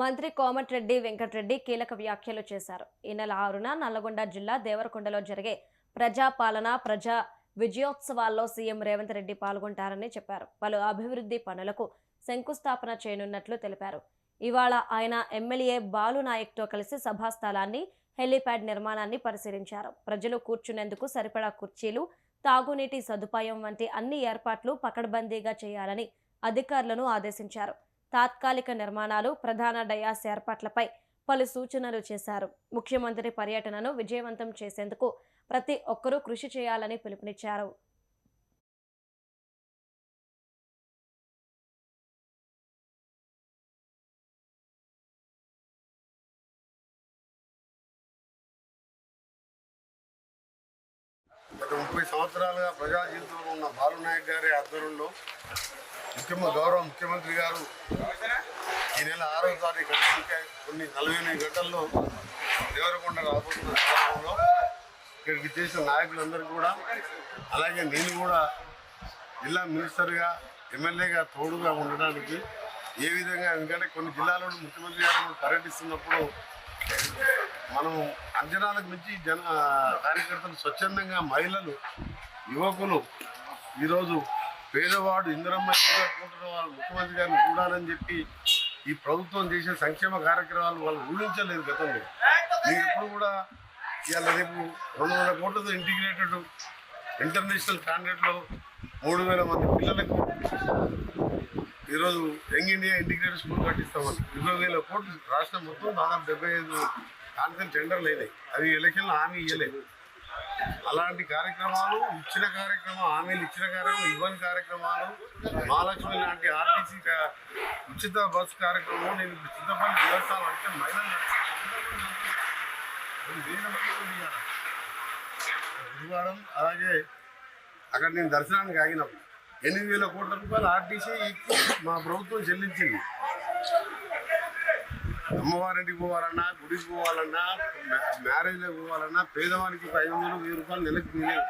మంత్రి కోమటిరెడ్డి వెంకటరెడ్డి కీలక వ్యాఖ్యలు చేశారు. ఈ నెల ఆరున నల్లగొండ జిల్లా దేవరకొండలో జరిగే ప్రజాపాలన ప్రజా విజయోత్సవాల్లో సీఎం రేవంత్ రెడ్డి పాల్గొంటారని చెప్పారు. పలు అభివృద్ధి పనులకు శంకుస్థాపన చేయనున్నట్లు తెలిపారు. ఇవాళ ఆయన ఎమ్మెల్యే బాలు నాయక్తో కలిసి సభా స్థలాన్ని హెలీప్యాడ్ నిర్మాణాన్ని పరిశీలించారు. ప్రజలు కూర్చునేందుకు సరిపడా కుర్చీలు తాగునీటి సదుపాయం వంటి అన్ని ఏర్పాట్లు పకడ్బందీగా చేయాలని అధికారులను ఆదేశించారు. తాత్కాలిక నిర్మాణాలు ప్రధాన డయాస్ ఏర్పాట్లపై పలు సూచనలు చేశారు. ముఖ్యమంత్రి పర్యటనను విజయవంతం చేసేందుకు ప్రతి ఒక్కరూ కృషి చేయాలని పిలుపునిచ్చారు. గత ముప్పై సంవత్సరాలుగా ప్రజా జీవితంలో ఉన్న బాలు నాయక్ గారి ఆధ్వర్యంలో ముఖ్యమంత్రి గౌరవ ముఖ్యమంత్రి గారు ఈ నెల ఆరో తారీఖు ఇంకా కొన్ని నలభై ఎనిమిది గంటల్లో దేవరకొండ రాబోతున్న సందర్భంలో ఇక్కడికి చేసిన నాయకులందరూ కూడా అలాగే నేను కూడా జిల్లా మినిస్టర్గా ఎమ్మెల్యేగా తోడుగా ఉండడానికి ఏ విధంగా ఎందుకంటే కొన్ని జిల్లాలో ముఖ్యమంత్రి గారు పర్యటిస్తున్నప్పుడు మనం అంచనాలకు మించి జన కార్యకర్తలు స్వచ్ఛందంగా మహిళలు యువకులు ఈరోజు పేదవాడు ఇందిరమ్మ ఎదుర్కొంటున్న వాళ్ళు ముఖ్యమంత్రి గారిని చూడాలని చెప్పి ఈ ప్రభుత్వం చేసే సంక్షేమ కార్యక్రమాలు వాళ్ళు ఊహించలేదు గతంలో. మీరు ఎప్పుడు కూడా ఇవాళ రేపు రెండు వందల కోట్లతో ఇంటిగ్రేటెడ్ ఇంటర్నేషనల్ స్టాండర్డ్లో మూడు వేల మంది పిల్లలకు ఈరోజు యంగ్ ఇండియా ఇంటిగ్రేటెడ్ స్కూల్ కట్టిస్తామని. ఇరవై వేల కోట్లు రాష్ట్రం మొత్తం దాదాపు డెబ్బై ఐదు కాన్సెన్ టెండర్లు అయినాయి. అవి ఎలక్షన్లో హామీ ఇవ్వలేదు అలాంటి కార్యక్రమాలు ఇచ్చిన కార్యక్రమం హామీలు ఇచ్చిన కార్యక్రమం ఇవ్వని కార్యక్రమాలు మహాలక్ష్మి లాంటి ఆర్టీసీ ఉచిత బస్ కార్యక్రమం నేను ఇప్పుడు చింతపల్లి దేవస్థానం అంటే మహిళలు గురువారం అలాగే అక్కడ నేను దర్శనానికి ఆగినప్పుడు ఎనిమిది వేల కోట్ల రూపాయలు ఆర్టీసీ మా ప్రభుత్వం చెల్లించింది. అమ్మవారింటికి పోవాలన్నా గుడికి పోవాలన్నా మ్యా- మ్యారేజ్లకు పోవాలన్నా పేదవానికి ఒక ఐదు వందలు వెయ్యి రూపాయలు నెలకు మిగిలేదు